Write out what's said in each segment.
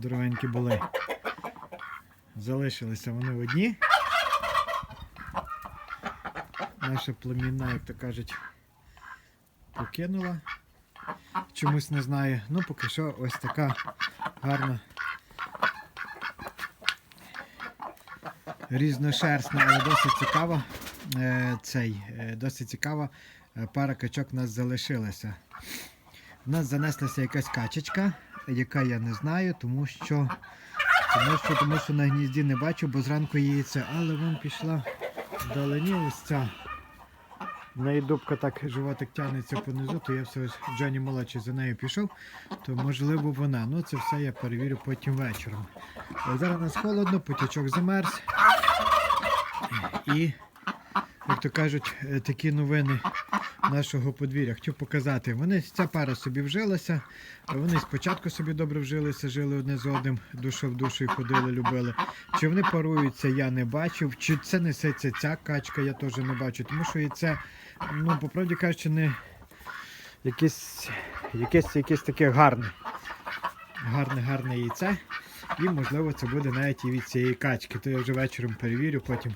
здоровенькі були. Залишилися вони одні. Наша племінна, як то кажуть, покинула. Чомусь не знаю. Ну, поки що ось така гарна. Різношерстна, але досить цікава. Е, цей, е, досить цікава е, пара качок у нас залишилася. У нас занеслася якась качечка, яка я не знаю, тому що, тому що, тому що на гнізді не бачу, бо зранку яйце, але вон пішла вдалині ось ця. В неї дубка так животик тягнеться понизу, то я все ж Джоні молодший за нею пішов, то можливо вона. Ну це все я перевірю потім вечором. Е, Зараз у нас холодно, потічок замерз. І, як то кажуть, е, такі новини нашого подвір'я. Хотів показати. Вони ця пара собі вжилася. Вони спочатку собі добре вжилися, жили одне з одним, душа в душу і ходили, любили. Чи вони паруються, я не бачив. Чи це несеться ця качка, я теж не бачу. Тому що і це, ну, по правді кажучи, не якесь, якесь, якесь таке гарне. Гарне, гарне яйце. І можливо це буде навіть і від цієї качки. То я вже вечором перевірю потім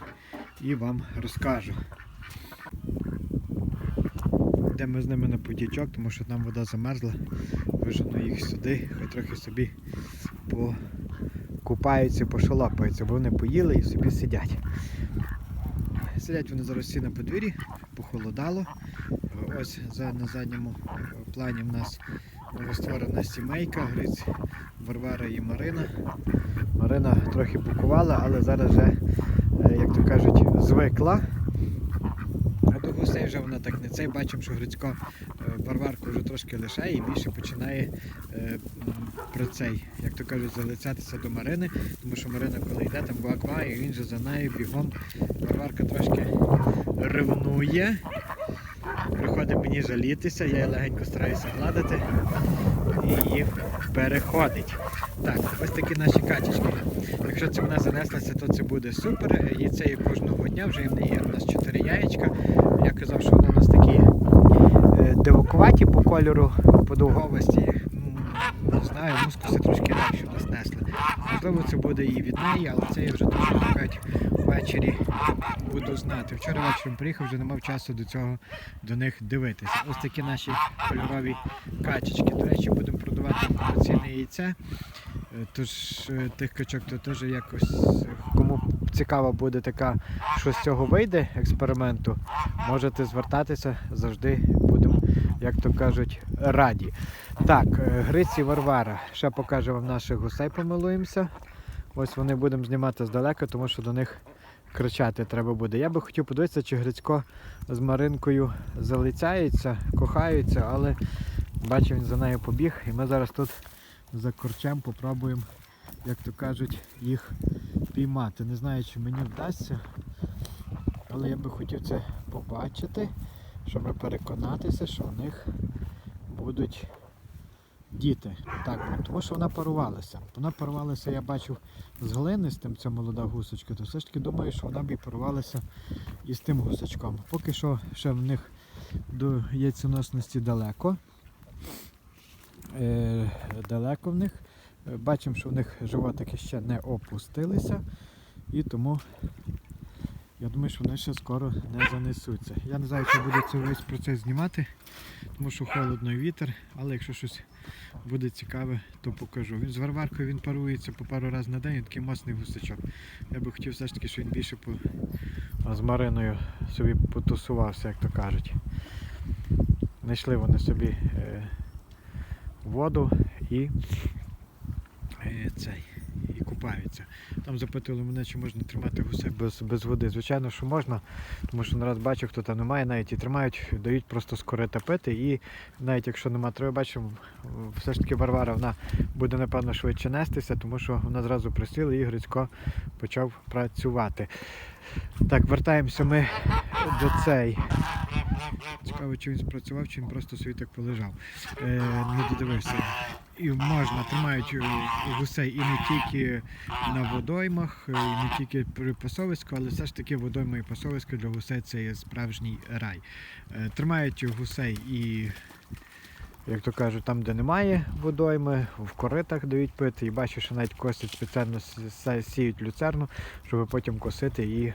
і вам розкажу. Йдемо з ними на потічок, тому що там вода замерзла. Вижену їх сюди, хай трохи собі покупаються, пошалапаються, бо вони поїли і собі сидять. Сидять вони зараз всі на подвір'ї, похолодало. Ось на задньому плані в нас створена сімейка, Гриць, Варвара і Марина. Марина трохи букувала, але зараз вже, е, як то кажуть, звикла. До вже вона так не цей. Бачимо, що Грицько е, Варварку вже трошки лишає і більше починає е, про цей, як то кажуть, залицятися до Марини, тому що Марина, коли йде, там гва-гва, і він же за нею бігом. Варварка трошки ревнує. Приходить мені жалітися, я легенько стараюся гладити і її переходить. Так, ось такі наші качечки. Якщо це вона занеслася, то це буде супер. Яйце є кожного дня, вже в неї є у нас 4 яєчка. Я казав, що вони у нас такі е, дивокуваті по кольору, по довговості. М, Не знаю, мускуси трошки у нас несли. Можливо, це буде і від неї, але це я вже дуже чекати ввечері буду знати. Вчора вечором приїхав, вже не мав часу до цього до них дивитися. Ось такі наші кольорові качечки. До речі, будемо продавати інформаційне яйце. Е, Тож е, тих качок то теж якось цікава буде така, що з цього вийде експерименту, можете звертатися, завжди будемо, як то кажуть, раді. Так, е, Гриці Варвара. Ще покажу вам наших гусей, помилуємося. Ось вони будемо знімати здалека, тому що до них кричати треба буде. Я би хотів подивитися, чи Грицько з Маринкою залицяється, кохаються, але бачу, він за нею побіг. І ми зараз тут за корчем попробуємо, як то кажуть, їх піймати. Не знаю, чи мені вдасться, але я би хотів це побачити, щоб переконатися, що в них будуть діти. Так, тому що вона парувалася. Вона парувалася, я бачив з глинистим, ця молода гусочка, то все ж таки думаю, що вона б і парувалася і з тим гусочком. Поки що ще в них до яйценосності далеко. Е, далеко в них. Бачимо, що в них животики ще не опустилися. І тому я думаю, що вони ще скоро не занесуться. Я не знаю, чи буде цей весь процес знімати, тому що холодно і вітер, але якщо щось буде цікаве, то покажу. Він з варваркою він парується по пару разів на день, він такий мощний гусачок. Я би хотів все ж таки, щоб він більше по... з Мариною собі потусувався, як то кажуть. Знайшли вони собі е, воду і цей. І купаються. Там запитували мене, чи можна тримати гусей без, без води. Звичайно, що можна, тому що нараз бачу, хто там немає, навіть і тримають, дають просто корита пити. І навіть якщо нема треба, бачимо, все ж таки Варвара вона буде, напевно, швидше нестися, тому що вона зразу присіла і Грицько почав працювати. Так, вертаємося ми до цей. Цікаво, чи він спрацював, чи він просто собі так полежав. Е, не додивився. І можна, тримають гусей і не тільки на водоймах, е, і не тільки при пасовиську, але все ж таки водойма і пасовисько для гусей це є справжній рай. Е, Тримають гусей і як то кажуть, там, де немає водойми, в коритах дають пити. І бачу, що навіть косять спеціально сіють люцерну, щоб потім косити і е,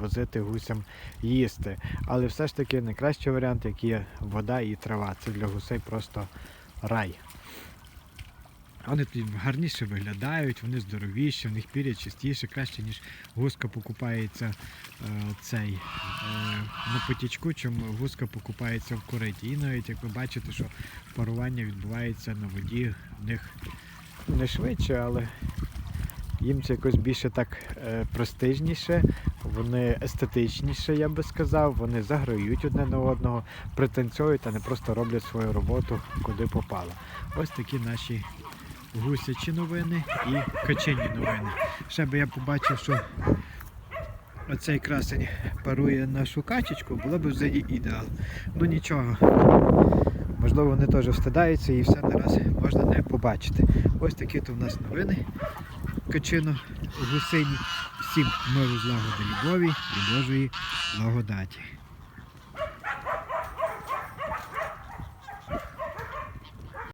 возити гусям їсти. Але все ж таки найкращий варіант, як є вода і трава. Це для гусей просто рай. Тоді гарніше виглядають, вони здоровіші, в них пір'я чистіше, краще, ніж гуска покупається е, цей е, на потічку, чим гуска покупається в кориті. І навіть як ви бачите, що парування відбувається на воді, в них не швидше, але їм це якось більше так е, престижніше, вони естетичніше, я би сказав, вони заграють одне на одного, пританцьовують, а не просто роблять свою роботу куди попало. Ось такі наші гусячі новини і качені новини. Ще би я побачив, що оцей красень парує нашу качечку, було б вже і ідеал. Ну нічого. Можливо, вони теж встидаються і все нараз можна не побачити. Ось такі то в нас новини. Качино гусині. Всім миру злагоди любові і Божої благодаті.